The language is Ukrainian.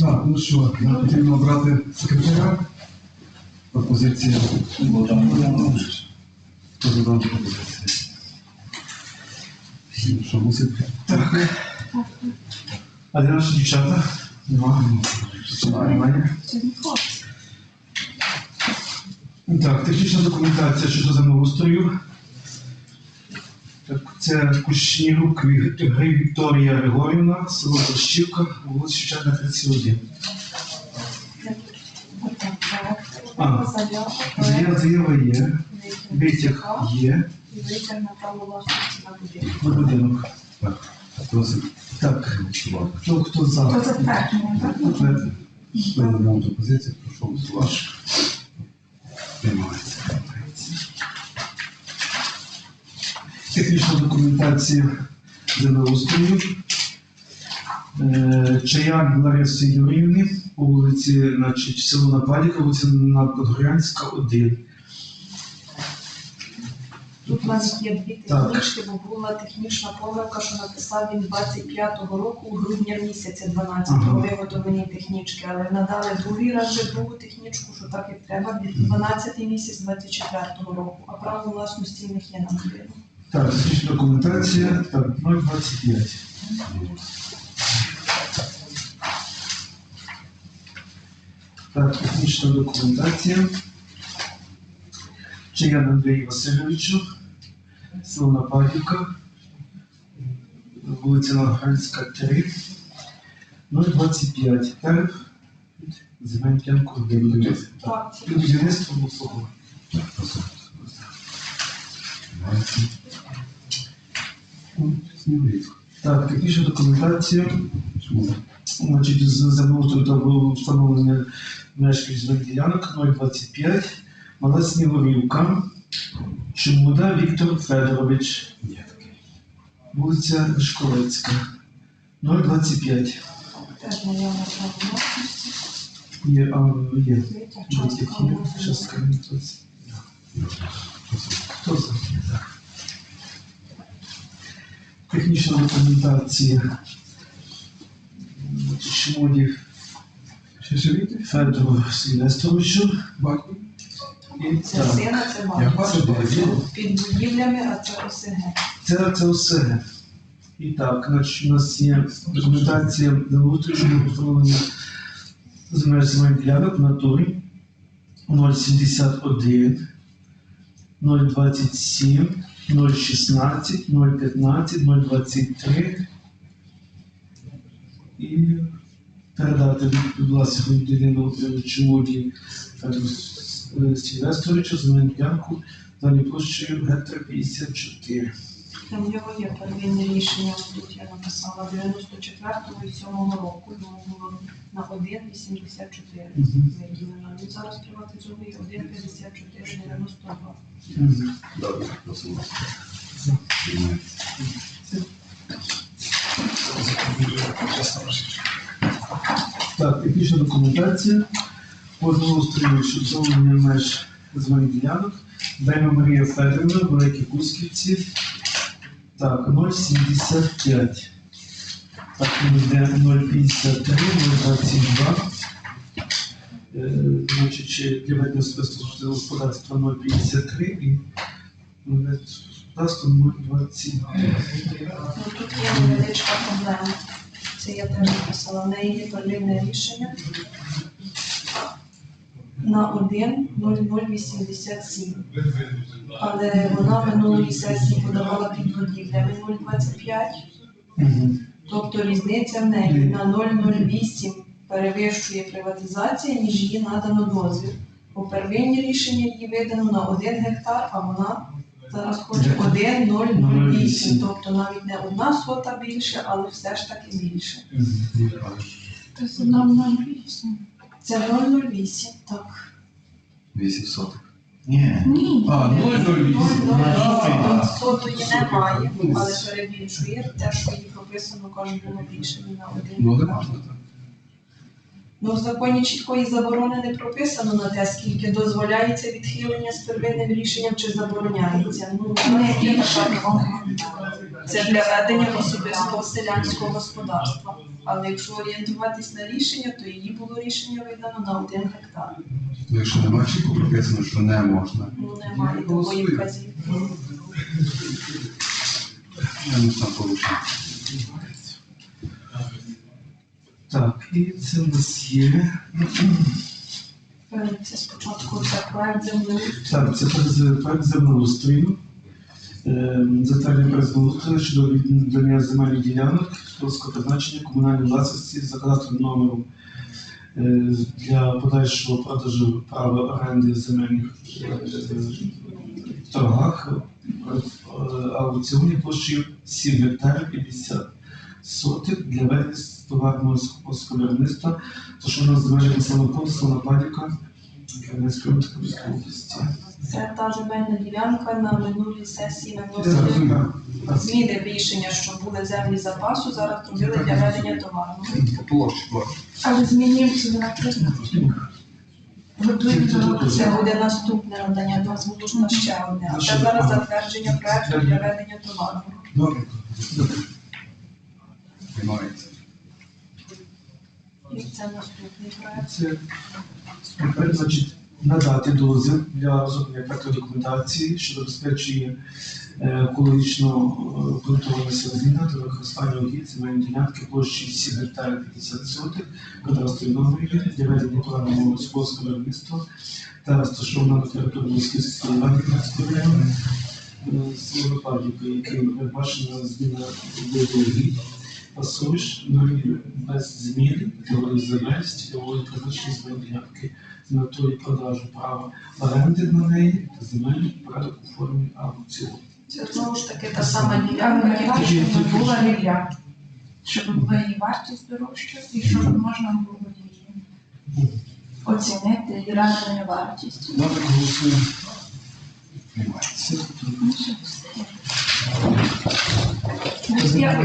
Так, ну що, нам потрібно обрати секретаря. Пропозиція. Хто за дану пропозицію? Всі, Що мусить? Так. А де наші дівчата? Нема. Немає. Так, технічна документація щодо землеустрою. Це Гри Вікторія Григорівна, село Борщівка, вулиця Шевченка, 31. А. Заява, є, витяг є витяг на право власності на будинок. на. Так, хто, хто за? То затвердження, так? Хто за дану пропозицію, прошу голосувати. Приймається. Технічна документація землеустрою. Е, Чаяк Лариси Юрівни по вулиці, значить, село Нападіка, вулиця Надподгорянська, 1. Тут у нас є дві технічки, бо була технічна помилка, що написав він 25-го року, у грудня місяця 12-го Ага. виготовлені технічки, але надали другий раз вже другу технічку, що так як треба, від 12 місяць 24-го року, а право власності в них є на будинок. Так, технічна документація, так, 025. Так, технічна документація. Чиян Андрій Васильовичу, село Нападівка, вулиця Награнська, 3, 025. Тариф земельну ділянку для будівництва. Так, технічна документація. Значить, з землеустрою та було встановлення меж різних ділянок 025, Мала Снігурівка, Чумуда Віктор Федорович, вулиця Школецька, 025. теж наявна власності, Є, а, є. витяг, Витяг Хто за? Технічна документація. Шмодів? Федору Сильвестровичу. Батько? І Це сина, це балаків. Під будівлями, а це ОСГ. Це, це все. І так, значить, у нас є документація щодо встановлення з меж ділянок в натурі 071, 027, 016, 015, 023 і передати від власного людину Чумоді Федору Сільвестровичу земельну ділянку далі площею гектар 54. Там в нього є первинне рішення, тут я написала 94-го і 7-го року, йому було на 1,84 Мгм. виділено. Він зараз приватизує 1,54,92. Мгм. Добре, просимо. Так, технічна документація. По землеустрою щодо встановлення меж земельних ділянок. Дайма Марія Федорівна, Великі Кузьківці. Так, 0,75. Так, ну, йде 0,53, 0,22. Е, Значить, для ведення особистого господарства 0,53 і ну, господарство 0,22. Ну, тут є невеличка проблема. Це я теж написала. В неї є рішення на 1,0087. Але вона минулої сесії подавала під будівлями 0,25. Тобто різниця в неї на 0,08 перевищує приватизація, ніж її надано дозвіл. По первинні рішення її видано на 1 гектар, а вона зараз хоче 1,008. Тобто навіть не одна сота більше, але все ж таки більше. Мгм. Це 0,08. Це 0,08, так. Вісім соток. Ні. Ні. А, 0,08. Тут сотої немає, але перебільшує те, що їй прописано, каже, було більше на один. Ну, не можна так. Ну, в законі чіткої заборони не прописано на те, скільки дозволяється відхилення з первинним рішенням чи забороняється. Ну, є така Це для ведення особистого селянського господарства. Але якщо орієнтуватись на рішення, то її було рішення видано на один гектар. Ну, Якщо немає чітко прописано, що не можна, Ну немає такої вказівки. я не. Так, і це у нас є. Е, Це спочатку це проект землеустрою. Так, це проект- проект землеустрою. Е, Затвердження землеустрою щодо віддання земельних ділянок сільськогосподарського призначення комунальної власності за кадастровим номером е, для подальшого продажу права оренди земельних е, в торгах е, аукціоні площею 7 гектарів 50 сотих для ведення товарного виробництва, то що у нас за межами населеного пункту Нападівка Кам'янської області. Це та земельна ділянка на минулій сесії виносили зміни рішення, що були землі запасу, зараз зробили для ведення площі. Але змінюється на призначення. Готуємо Це буде наступне надання дозволу на ще одне. А це зараз затвердження проекту для ведення товарного. Добре. Приймається. Це наступний проект. Надати дозвіл для розроблення проекту документації, що забезпечує е, екологічно е, обґрунтоване сировина та використання угідь земельної ділянки площі 7 гектарів 50 сотих, кадастрові номери для ведення планового сільськогосподарського виробництва та розташована на території Москівської Іванівської району з випадків, який передбачена зміна виду пасуєш, ну і без змін теорії земель цільової призначення ділянки з метою продажу права оренди на неї та земельний порядок у формі аукціону. Це знову ж таки та сама ділянка, не тільки щоб була рілля. Щоб була її вартість дорожча і щоб можна було її оцінити і реальну вартість. Добре, голосуємо. Приймається. Це Я